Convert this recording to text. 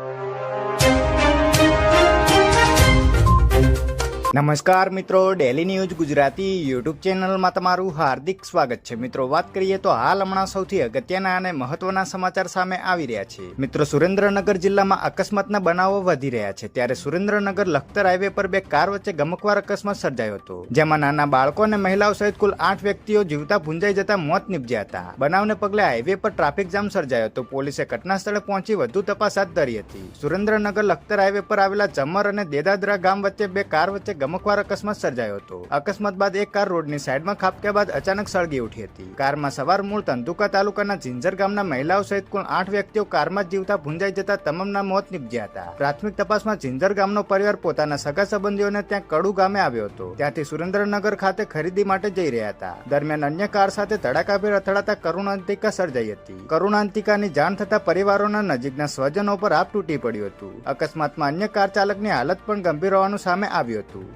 you. નમસ્કાર મિત્રો daily news Gujarati YouTube ચેનલમાં તમારું હાર્દિક સ્વાગત છે. મિત્રો, વાત કરીએ તો હાલ હમણાં સૌથી અગત્યના અને મહત્વના સમાચાર સામે આવી રહ્યા છે. મિત્રો, સુરેન્દ્રનગર જિલ્લામાં અકસ્માતના બનાવો વધી રહ્યા છે. ત્યારે સુરેન્દ્રનગર લખતર હાઈવે પર બે કાર વચ્ચે ગમકવાર અકસ્માત સર્જાયો હતો. જેમાં નાના બાળકો અને મહિલાઓ સહિત કુલ આઠ વ્યક્તિઓ જીવતા ભૂંજાઈ જતા મોત નીપજ્યા હતા. બનાવને પગલે હાઈવે પર ટ્રાફિક જામ સર્જાયો હતો. પોલીસે ઘટના સ્થળે પહોંચી વધુ તપાસ હાથ ધરી હતી. સુરેન્દ્રનગર લખતર હાઈવે પર આવેલા જમર અને દેદાદરા ગામ વચ્ચે બે કાર વચ્ચે ગમકવાર અકસ્માત સર્જાયો હતો. અકસ્માત બાદ એક કાર રોડની સાઈડમાં ખાબક્યા બાદ અચાનક સળગી ઉઠી હતી. કારમાં સવાર મૂળ તંતુકા તાલુકાના જિંજર ગામના મહિલાઓ સહિત કુલ આઠ વ્યક્તિઓ કારમાં જીવતા ભૂંજાઈ જતા તમામના મોત નીપજ્યા હતા. પ્રાથમિક તપાસમાં ઝિંઝર ગામનો પરિવાર પોતાના સગા સંબંધીઓને ત્યાં કડુ ગામે આવ્યો હતો. ત્યાંથી સુરેન્દ્રનગર ખાતે ખરીદી માટે જઈ રહ્યા હતા. દરમિયાન અન્ય કાર સાથે ધડાકાભેર અથડાતા કરુણાંતિકા સર્જાઈ હતી. કરુણાંતિકાની જાણ થતા પરિવારોના નજીકના સ્વજનો પર આપ તૂટી પડ્યું હતું. અકસ્માતમાં અન્ય કાર ચાલકની હાલત પણ ગંભીર હોવાનું સામે આવ્યું હતું.